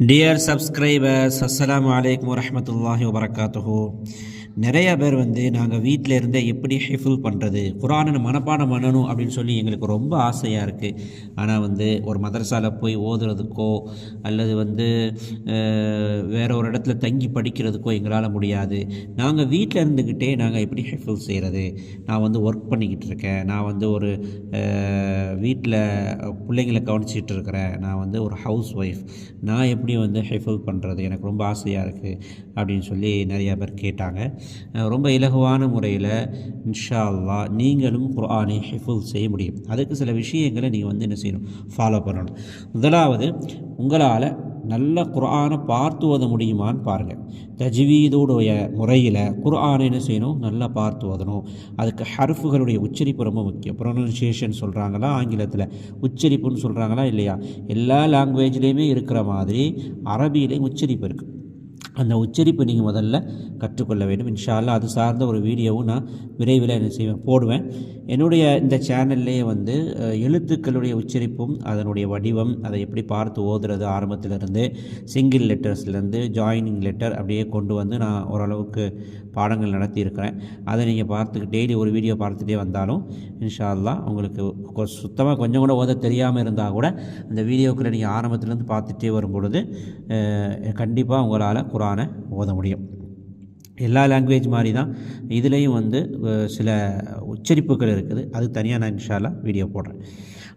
Dear subscribers, Assalamu alaikum wa rahmatullahi wa barakatuhu. நிறைய பேர் வந்து நாங்கள் வீட்டில் இருந்தே எப்படி ஹிஃபுல் பண்ணுறது குரானை மனப்பாடம் பண்ணணும் அப்படின்னு சொல்லி எங்களுக்கு ரொம்ப ஆசையாக இருக்குது ஆனால் வந்து ஒரு மதரசாவில் போய் ஓதுறதுக்கோ அல்லது வந்து வேறு வேற ஒரு இடத்துல தங்கி படிக்கிறதுக்கோ எங்களால் முடியாது. நாங்கள் வீட்டில் இருந்துக்கிட்டே நாங்கள் எப்படி ஹிஃபுல் செய்கிறது நான் வந்து ஒர்க் பண்ணிக்கிட்டு இருக்கேன். நான் வந்து ஒரு வீட்டில் பிள்ளைங்களை கவனிச்சிக்கிட்டு இருக்கிறேன். நான் வந்து ஒரு ஹவுஸ் ஒய்ஃப் நான் எப்படி வந்து ஹிஃபுல் பண்ணுறது எனக்கு ரொம்ப ஆசையாக இருக்குது அப்படின்னு சொல்லி நிறையா பேர் கேட்டாங்க. ரொம்ப இலகுவான முறையில் இன்ஷா அல்லாஹ் நீங்களும் குர்ஆனை ஹிஃபுல் செய்ய முடியும். அதுக்கு சில விஷயங்களை நீங்கள் வந்து என்ன செய்யணும்? ஃபாலோ பண்ணணும். முதலாவது உங்களால் நல்ல குர்ஆனை பார்த்து ஓத முடியுமான்னு பாருங்கள் தஜ்வீதுடைய முறையில் குர்ஆனை என்ன செய்யணும்? நல்லா பார்த்து ஓதணும். அதுக்கு ஹர்ஃபுகளுடைய உச்சரிப்பு ரொம்ப முக்கியம். ப்ரொனன்சியேஷன் சொல்கிறாங்களா ஆங்கிலத்தில் உச்சரிப்புன்னு சொல்கிறாங்களா இல்லையா? எல்லா லாங்குவேஜ்லேயுமே இருக்கிற மாதிரி அரபியிலையும் உச்சரிப்பு இருக்குது அந்த உச்சரிப்பு நீங்கள் முதல்ல கற்றுக்கொள்ள வேண்டும். இன்ஷால்லா அது சார்ந்த ஒரு வீடியோவும் நான் விரைவில் என்ன செய்வேன் போடுவேன். என்னுடைய இந்த சேனல்லையே வந்து எழுத்துக்களுடைய உச்சரிப்பும் அதனுடைய வடிவம் அதை எப்படி பார்த்து ஓதுறது ஆரம்பத்திலிருந்து சிங்கிள் லெட்டர்ஸ்லேருந்து ஜாயினிங் லெட்டர் அப்படியே கொண்டு வந்து நான் ஓரளவுக்கு பாடங்கள் நடத்தியிருக்கிறேன். அதை நீங்கள் பார்த்து டெய்லி ஒரு வீடியோ பார்த்துட்டே வந்தாலும் இன்ஷால்லா உங்களுக்கு சுத்தமாக கொஞ்சம் கூட ஓத தெரியாமல் இருந்தால் கூட அந்த வீடியோக்களை நீங்கள் ஆரம்பத்துலேருந்து பார்த்துட்டே வரும் பொழுது கண்டிப்பாக உங்களால் குரானை ஓத முடியும். எல்லா லாங்குவேஜ் மாதிரி தான் இதுலேயும் வந்து சில உச்சரிப்புகள் இருக்குது. அது தனியாக நான் இன்ஷாலாக வீடியோ போடுறேன்.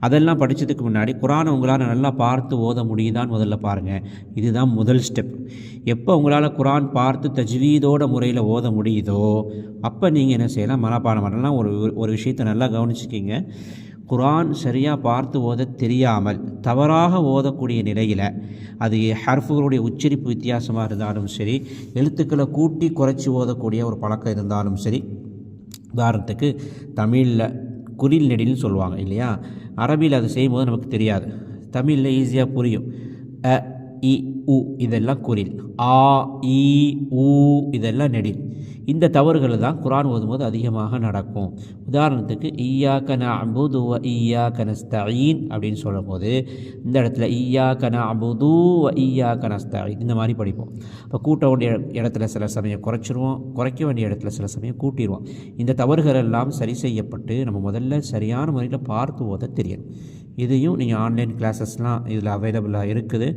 அதெல்லாம் படித்ததுக்கு முன்னாடி குரானை உங்களால் நல்லா பார்த்து ஓத முடியுதான்னு முதல்ல பாருங்கள் இதுதான் முதல் ஸ்டெப் எப்போ உங்களால் குரான் பார்த்து தஜ்வீதோட முறையில் ஓத முடியுதோ அப்போ நீங்கள் என்ன செய்யலாம்? மனப்பாடம் பண்ணலாம். ஒரு ஒரு விஷயத்தை நல்லா கவனிச்சிக்கிங்க. குரான் சரியாக பார்த்து ஓத தெரியாமல் தவறாக ஓதக்கூடிய நிலையில் அது ஹர்ஃபுகளுடைய உச்சரிப்பு வித்தியாசமாக இருந்தாலும் சரி எழுத்துக்களை கூட்டி குறைச்சி ஓதக்கூடிய ஒரு பழக்கம் இருந்தாலும் சரி உதாரணத்துக்கு தமிழில் குறில் நெடில்னு சொல்லுவாங்க இல்லையா? அரபியில் அது செய்யும்போது நமக்கு தெரியாது. தமிழில் ஈஸியாக புரியும். அ இ உ இதெல்லாம் குறில் ஆ இ உ இதெல்லாம் நெடில். இந்த தவறுகள் தான் குரான் ஓதும்போது அதிகமாக நடக்கும். உதாரணத்துக்கு ஈயா கன அபுது வ ஈயா கனஸ்தீன் அப்படின்னு சொல்லும்போது இந்த இடத்துல ஈயா கன அபுது வ ஈயா கனஸ்தீன் இந்த மாதிரி படிப்போம். இப்போ கூட்ட வேண்டிய இடத்துல சில சமயம் குறைச்சிருவோம் குறைக்க வேண்டிய இடத்துல சில சமயம் கூட்டிடுவோம் இந்த தவறுகள் எல்லாம் சரி செய்யப்பட்டு நம்ம முதல்ல சரியான முறையில் பார்த்து ஓத தெரியணும் இதையும் நீங்கள் ஆன்லைன் கிளாஸஸ்லாம் இதில் அவைலபிளாக இருக்குது.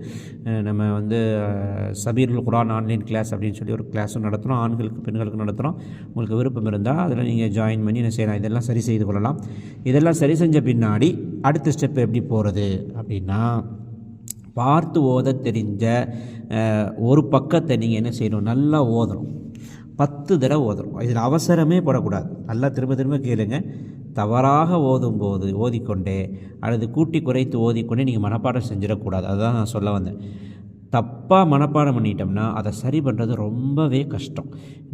நம்ம வந்து அஹ், சபீருல் குரான் ஆன்லைன் கிளாஸ் அப்படின்னு சொல்லி ஒரு கிளாஸும் நடத்துகிறோம் ஆண்களுக்கு பெண்களுக்கு நடத்துகிறோம் உங்களுக்கு விருப்பம் இருந்தால் அதில் நீங்கள் ஜாயின் பண்ணி என்ன செய்யலாம்? இதெல்லாம் சரி செய்து கொள்ளலாம். இதெல்லாம் சரி செஞ்ச பின்னாடி அடுத்த ஸ்டெப் எப்படி போகிறது அப்படின்னா பார்த்து ஓத தெரிஞ்ச ஒரு பக்கத்தை நீங்கள் என்ன செய்யணும்? நல்லா ஓதணும். பத்து தடவை ஓதணும். இதில் அவசரமே படக்கூடாது. நல்லா திரும்ப திரும்ப கேளுங்க. தவறாக ஓதும்போது ஓதிக்கொண்டே அல்லது கூட்டி குறைத்து ஓதிக்கொண்டே நீங்கள் மனப்பாடம் செஞ்சிடக்கூடாது. அதுதான் நான் சொல்ல வந்தேன். தப்பாக மனப்பாடம் பண்ணிட்டோம்னா அதை சரி பண்ணுறது ரொம்பவே கஷ்டம்.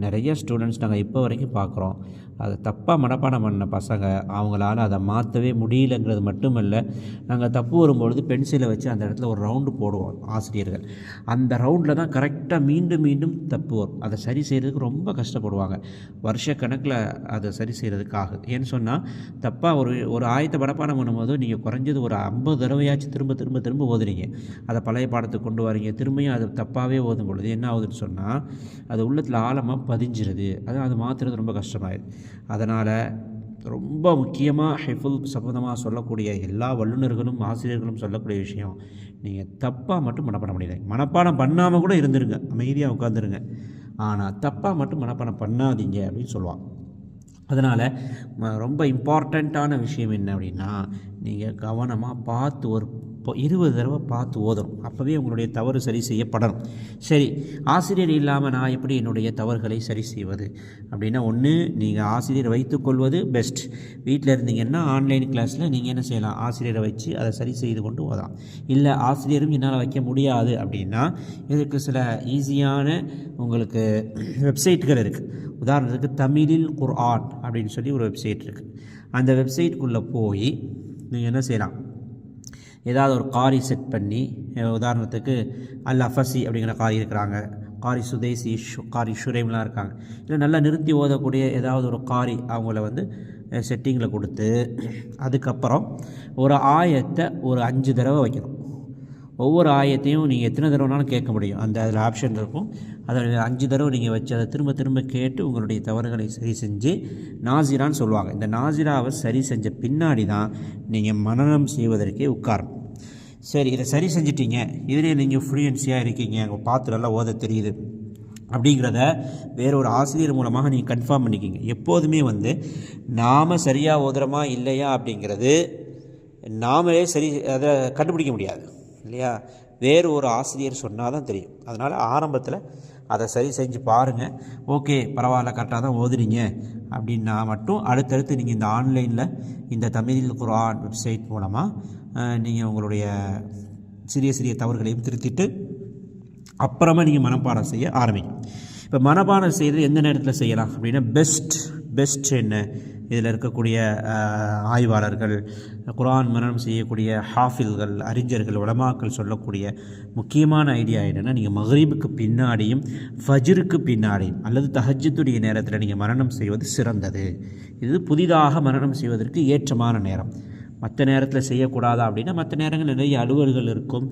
நிறைய ஸ்டூடெண்ட்ஸ் நாங்கள் இப்போ வரைக்கும் பார்க்குறோம் அதை தப்பாக மனப்பாடம் பண்ண பசங்க அவங்களால அதை மாற்றவே முடியலங்கிறது மட்டுமல்ல நாங்கள் தப்பு வரும்பொழுது பென்சிலை வச்சு அந்த இடத்துல ஒரு ரவுண்டு போடுவோம் ஆசிரியர்கள். அந்த ரவுண்டில் தான் கரெக்டாக மீண்டும் மீண்டும் தப்பு வரும். அதை சரி செய்கிறதுக்கு ரொம்ப கஷ்டப்படுவாங்க. வருஷக்கணக்கில் அதை சரி செய்கிறதுக்கு ஆகுது. ஏன்னு சொன்னால் தப்பாக ஒரு ஒரு ஆயத்தை மனப்பாடம் பண்ணும்போது நீங்கள் குறைஞ்சது ஒரு ஐம்பது தடவையாச்சும் திரும்ப திரும்ப திரும்ப ஓதுறீங்க. அதை பழைய பாடத்துக்கு கொண்டு வரீங்க. திரும்பியும் அது தப்பாகவே ஓதும் பொழுது என்ன ஆகுதுன்னு சொன்னால் அது உள்ளத்தில் ஆழமாக பதிஞ்சிருது. அது அது மாற்றுறது ரொம்ப கஷ்டமாயிடுது. அதனால் ரொம்ப முக்கியமாக ஹெஃபுல் சம்மந்தமாக சொல்லக்கூடிய எல்லா வல்லுநர்களும் ஆசிரியர்களும் சொல்லக்கூடிய விஷயம் நீங்கள் தப்பாக மட்டும் மனப்பாடம் பண்ணிடுங்க மனப்பாடம் பண்ணாமல் கூட இருந்துருங்க. அமைதியாக உட்காந்துருங்க ஆனால் தப்பாக மட்டும் மனப்பாடம் பண்ணாதீங்க அப்படின்னு சொல்லுவாங்க. அதனால் ரொம்ப இம்பார்ட்டண்ட்டான விஷயம் என்ன அப்படின்னா நீங்கள் கவனமாக பார்த்து ஒரு இப்போ இருபது தடவை பார்த்து ஓதணும். அப்போவே உங்களுடைய தவறு சரி செய்யப்படணும். சரி ஆசிரியர் இல்லாமல் நான் எப்படி என்னுடைய தவறுகளை சரி செய்வது? அப்படின்னா ஒன்று நீங்கள் ஆசிரியர் வைத்துக்கொள்வது பெஸ்ட் வீட்டில் இருந்தீங்கன்னா ஆன்லைன் கிளாஸில் நீங்கள் என்ன செய்யலாம்? ஆசிரியரை வச்சு அதை சரி செய்து கொண்டு ஓதலாம். இல்லை ஆசிரியரும் என்னால் வைக்க முடியாது அப்படின்னா இதுக்கு சில ஈஸியான உங்களுக்கு வெப்சைட்டுகள் இருக்குது உதாரணத்துக்கு தமிழில் குர்ஆன் அப்படின்னு சொல்லி ஒரு வெப்சைட் இருக்குது அந்த வெப்சைட்டுக்குள்ளே போய் நீங்கள் என்ன செய்யலாம்? ஏதாவது ஒரு காரி செட் பண்ணி உதாரணத்துக்கு அல் அஃபசி அப்படிங்கிற காரி இருக்கிறாங்க. காரி சுதேசி காரி ஷுரேம்லாம் இருக்காங்க. இல்லை நல்லா நிறுத்தி ஓதக்கூடிய ஏதாவது ஒரு காரி அவங்கள வந்து செட்டிங்கில் கொடுத்து அதுக்கப்புறம் ஒரு ஆயத்தை ஒரு அஞ்சு தடவை வைக்கணும். ஒவ்வொரு ஆயத்தையும் நீங்கள் எத்தனை தடவைனாலும் கேட்க முடியும். அந்த அதில் ஆப்ஷன் இருக்கும். அதில் அஞ்சு தடவை நீங்கள் வச்சு அதை திரும்ப திரும்ப கேட்டு உங்களுடைய தவறுகளை சரி செஞ்சு நாசிரான்னு சொல்லுவாங்க. இந்த நாசிராவை சரி செஞ்ச பின்னாடி தான் நீங்கள் மனநம் செய்வதற்கே உட்காரணும். சரி இதை சரி செஞ்சிட்டீங்க. இதில் நீங்கள் ஃப்ளூயன்சியாக இருக்கீங்க. உங்கள் பார்த்து நல்லா ஓத தெரியுது. அப்படிங்கிறத வேற ஒரு ஆசிரியர் மூலமாக நீங்கள் கன்ஃபார்ம் பண்ணிக்கிங்க. எப்போதுமே வந்து நாம் சரியாக ஓதுறோமா இல்லையா அப்படிங்கிறது நாமளே சரி அதை கண்டுபிடிக்க முடியாது. இல்லையா? வேறு ஒரு ஆசிரியர் சொன்னால் தான் தெரியும். அதனால் ஆரம்பத்தில் அதை சரி செஞ்சு பாருங்கள் ஓகே பரவாயில்ல கரெக்டாக தான் ஓதுறீங்க அப்படின்னா மட்டும் அடுத்தடுத்து நீங்கள் இந்த ஆன்லைனில் இந்த தமிழ் குரான் வெப்சைட் மூலமாக நீங்கள் உங்களுடைய சிறிய சிறிய தவறுகளையும் திருத்திட்டு அப்புறமா நீங்கள் மனப்பாடம் செய்ய ஆரம்பிக்கும் இப்போ மனப்பாடம் செய்கிறது எந்த நேரத்தில் செய்யலாம் அப்படின்னா பெஸ்ட் பெஸ்ட் என்ன? இதில் இருக்கக்கூடிய ஆய்வாளர்கள் குரான் மரணம் செய்யக்கூடிய ஹாஃபில்கள் அறிஞர்கள் உலமாக்கள் சொல்லக்கூடிய முக்கியமான ஐடியா என்னென்னா நீங்கள் மகரீபுக்கு பின்னாடியும் ஃபஜ்ருக்கு பின்னாடியும் அல்லது தஹஜத்துடைய நேரத்தில் நீங்கள் மரணம் செய்வது சிறந்தது. இது புதிதாக மரணம் செய்வதற்கு ஏற்றமான நேரம். மற்ற நேரத்தில் செய்யக்கூடாதா அப்படின்னா மற்ற நேரங்கள் நிறைய அலுவல்கள் இருக்கும்.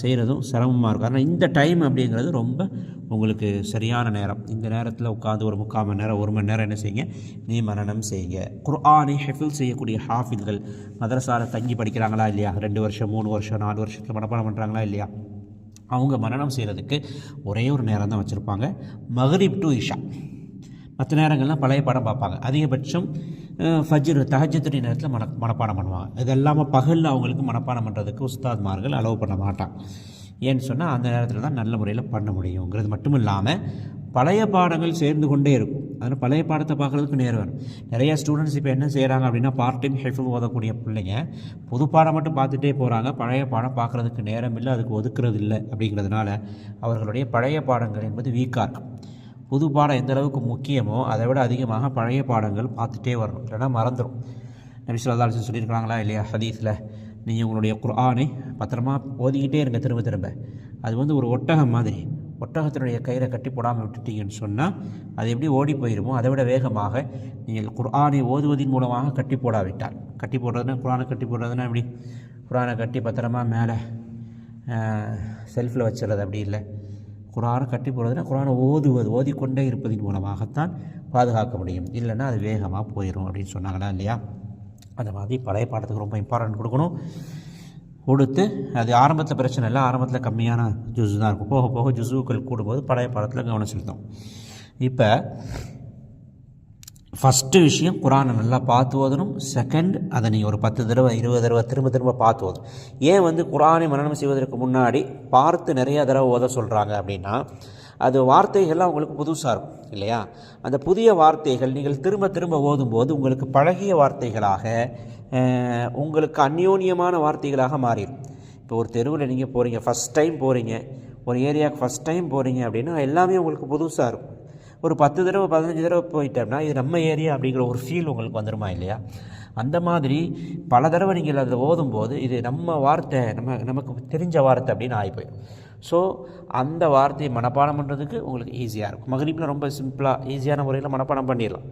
செய்கிறதும் சிரமமாக இருக்கும். ஆனால் இந்த டைம் அப்படிங்கிறது ரொம்ப உங்களுக்கு சரியான நேரம். இந்த நேரத்தில் உட்காந்து ஒரு முக்கால் மணி நேரம் ஒரு மணி நேரம் என்ன செய்யுங்க? நீ மரணம் செய்யுங்க. குர்ஆனை ஹெஃபில் செய்யக்கூடிய ஹாஃபில்கள் மதரசாவில் தங்கி படிக்கிறாங்களா இல்லையா? ரெண்டு வருஷம் மூணு வருஷம் நாலு வருஷத்தில் மனப்பாடம் பண்ணுறாங்களா இல்லையா? அவங்க மரணம் செய்கிறதுக்கு ஒரே ஒரு நேரம் தான் வச்சுருப்பாங்க. மகரிப் டு இஷா. மற்ற நேரங்கள்லாம் பழைய படம் பார்ப்பாங்க. அதிகபட்சம் ஃபஜ்ர் தஹஜத்துடைய நேரத்தில் மன மனப்பாடம் பண்ணுவாங்க. இது இல்லாமல் பகலில் அவங்களுக்கு மனப்பாடம் பண்ணுறதுக்கு உஸ்தாத்மார்கள் அலோவ் பண்ண மாட்டாங்க. ஏன்னு சொன்னால் அந்த நேரத்தில் தான் நல்ல முறையில் பண்ண முடியுங்கிறது மட்டும் இல்லாமல் பழைய பாடங்கள் சேர்ந்து கொண்டே இருக்கும். அதனால் பழைய பாடத்தை பார்க்குறதுக்கு நேரம் வரும் நிறைய ஸ்டூடெண்ட்ஸ் இப்போ என்ன செய்கிறாங்க அப்படின்னா பார்ட் டைம் ஹெஃபில் ஓதக்கூடிய பிள்ளைங்க புது பாடம் மட்டும் பார்த்துட்டே போகிறாங்க பழைய பாடம் பார்க்குறதுக்கு நேரம் இல்லை அதுக்கு ஒதுக்குறது இல்லை அப்படிங்கிறதுனால அவர்களுடைய பழைய பாடங்கள் என்பது வீக்காக இருக்கும். புது பாடம் எந்த அளவுக்கு முக்கியமோ அதை விட அதிகமாக பழைய பாடங்கள் பார்த்துட்டே வரணும். இல்லைன்னா மறந்துடும் நபி சொல்லா அலிஸ்லாம் சொல்லியிருக்காங்களா இல்லையா ஹதீஸில்? நீங்கள் உங்களுடைய குர்ஆனை பத்திரமா ஓதிக்கிட்டே இருங்க திரும்ப திரும்ப. அது வந்து ஒரு ஒட்டகம் மாதிரி. ஒட்டகத்தினுடைய கயிறை கட்டி போடாமல் விட்டுட்டீங்கன்னு சொன்னால் அது எப்படி ஓடி போயிருமோ அதை விட வேகமாக நீங்கள் குர்ஆனை ஓதுவதன் மூலமாக கட்டி போடாவிட்டால். கட்டி போடுறதுன்னா குரானை கட்டி போடுறதுன்னா எப்படி? குரானை கட்டி பத்திரமா மேலே செல்ஃபில் வச்சிடுறது அப்படி இல்லை. குரானை கட்டி போடுறதுனா குரானை ஓதுவது ஓதிக்கொண்டே இருப்பதன் மூலமாகத்தான் பாதுகாக்க முடியும். இல்லைன்னா அது வேகமாக போயிடும் அப்படின்னு சொன்னாங்களா இல்லையா? அந்த மாதிரி பழைய பாடத்துக்கு ரொம்ப இம்பார்ட்டன்ட் கொடுக்கணும். கொடுத்து அது ஆரம்பத்தில் பிரச்சனை இல்லை. ஆரம்பத்தில் கம்மியான ஜூஸ் தான் இருக்கும். போக போக ஜூஸுக்கள் கூடும்போது பழைய பாடத்தில் கவனம் செலுத்தும் இப்போ ஃபஸ்ட்டு விஷயம் குரானை நல்லா பார்த்து ஓதணும். செகண்ட் அதை நீங்கள் ஒரு பத்து தடவை இருபது தடவை திரும்ப திரும்ப பார்த்து ஓதும் ஏன் வந்து குரானை மரணம் செய்வதற்கு முன்னாடி பார்த்து நிறைய தடவை ஓத சொல்கிறாங்க அப்படின்னா அது வார்த்தைகள்லாம் உங்களுக்கு புதுசாக இருக்கும் இல்லையா? அந்த புதிய வார்த்தைகள் நீங்கள் திரும்ப திரும்ப ஓதும்போது உங்களுக்கு பழகிய வார்த்தைகளாக உங்களுக்கு அந்யோன்யமான வார்த்தைகளாக மாறிடும். இப்போ ஒரு தெருவில் நீங்கள் போகிறீங்க ஃபஸ்ட் டைம் போகிறீங்க ஒரு ஏரியாவுக்கு ஃபஸ்ட் டைம் போகிறீங்க அப்படின்னா எல்லாமே உங்களுக்கு புதுசாக இருக்கும். ஒரு பத்து தடவை பதினஞ்சு தடவை போயிட்டோம்னா இது நம்ம ஏரியா அப்படிங்கிற ஒரு ஃபீல் உங்களுக்கு வந்துருமா இல்லையா? அந்த மாதிரி பல தடவை நீங்கள் அதை ஓதும்போது இது நம்ம வார்த்தை நம்ம நமக்கு தெரிஞ்ச வார்த்தை அப்படின்னு ஆகி போயிடும் ஸோ அந்த வார்த்தையை மனப்பாடம் பண்ணுறதுக்கு உங்களுக்கு ஈஸியாக இருக்கும். மகரீப்பில் ரொம்ப சிம்பிளாக ஈஸியான முறையில் மனப்பாடம் பண்ணிடலாம்.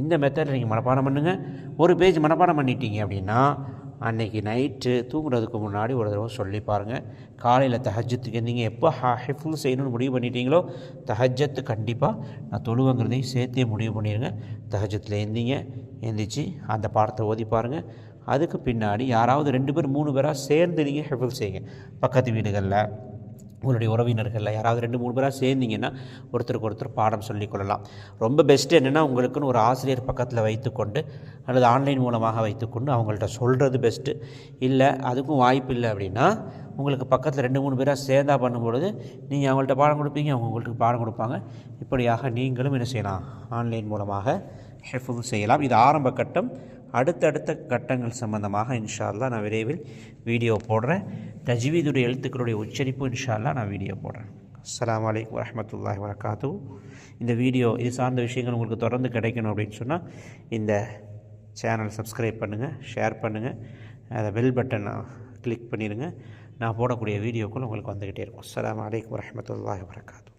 இந்த மெத்தட் நீங்கள் மனப்பாடம் பண்ணுங்கள் ஒரு பேஜ் மனப்பாடம் பண்ணிட்டீங்க அப்படின்னா அன்னைக்கு நைட்டு தூங்குறதுக்கு முன்னாடி ஒரு தடவை சொல்லி பாருங்கள் காலையில் தஹஜத்துக்கு நீங்கள் எப்போ ஹிஃபுல் செய்யணும்னு முடிவு பண்ணிட்டீங்களோ தஹஜத்து கண்டிப்பாக நான் தொழுவங்கிறதையும் சேர்த்தே முடிவு பண்ணிடுங்க தஹஜத்தில் எந்திங்க எந்திரிச்சு அந்த பாடத்தை ஓதி பாருங்கள் அதுக்கு பின்னாடி யாராவது ரெண்டு பேர் மூணு பேராக சேர்ந்து நீங்கள் ஹிஃபுல் செய்யுங்க. பக்கத்து வீடுகளில் உங்களுடைய உறவினர்களில் யாராவது ரெண்டு மூணு பேராக சேர்ந்தீங்கன்னா ஒருத்தருக்கு ஒருத்தர் பாடம் சொல்லிக் கொள்ளலாம். ரொம்ப பெஸ்ட்டு என்னென்னா உங்களுக்குன்னு ஒரு ஆசிரியர் பக்கத்தில் வைத்துக்கொண்டு அல்லது ஆன்லைன் மூலமாக வைத்துக்கொண்டு அவங்கள்ட்ட சொல்கிறது பெஸ்ட்டு இல்லை அதுக்கும் வாய்ப்பு இல்லை அப்படின்னா உங்களுக்கு பக்கத்தில் ரெண்டு மூணு பேராக சேர்ந்தா பண்ணும்பொழுது நீங்கள் அவங்கள்ட்ட பாடம் கொடுப்பீங்க அவங்க உங்களுக்கு பாடம் கொடுப்பாங்க. இப்படியாக நீங்களும் என்ன செய்யலாம்? ஆன்லைன் மூலமாக ஹெஃபும் செய்யலாம். இது ஆரம்ப கட்டம். அடுத்தடுத்த கட்டங்கள் சம்பந்தமாக இன்ஷா நான் விரைவில் வீடியோ போடுறேன். தஜ்வீதுடைய எழுத்துக்களுடைய உச்சரிப்பு இன்ஷா நான் வீடியோ போடுறேன். அஸ்லாம் வலைக்கம் வரமத்துல்லாஹ் வரகாத்து இந்த வீடியோ இது சார்ந்த விஷயங்கள் உங்களுக்கு தொடர்ந்து கிடைக்கணும் அப்படின்னு சொன்னால் இந்த சேனல் சப்ஸ்கிரைப் பண்ணுங்கள் ஷேர் பண்ணுங்கள் அதை பெல் பட்டனை கிளிக் பண்ணிடுங்க. நான் போடக்கூடிய வீடியோக்கள் உங்களுக்கு வந்துக்கிட்டே இருக்கும். அஸ்லாம் வலைக்கம் வரமத்துல்லாஹ் வரகாத்து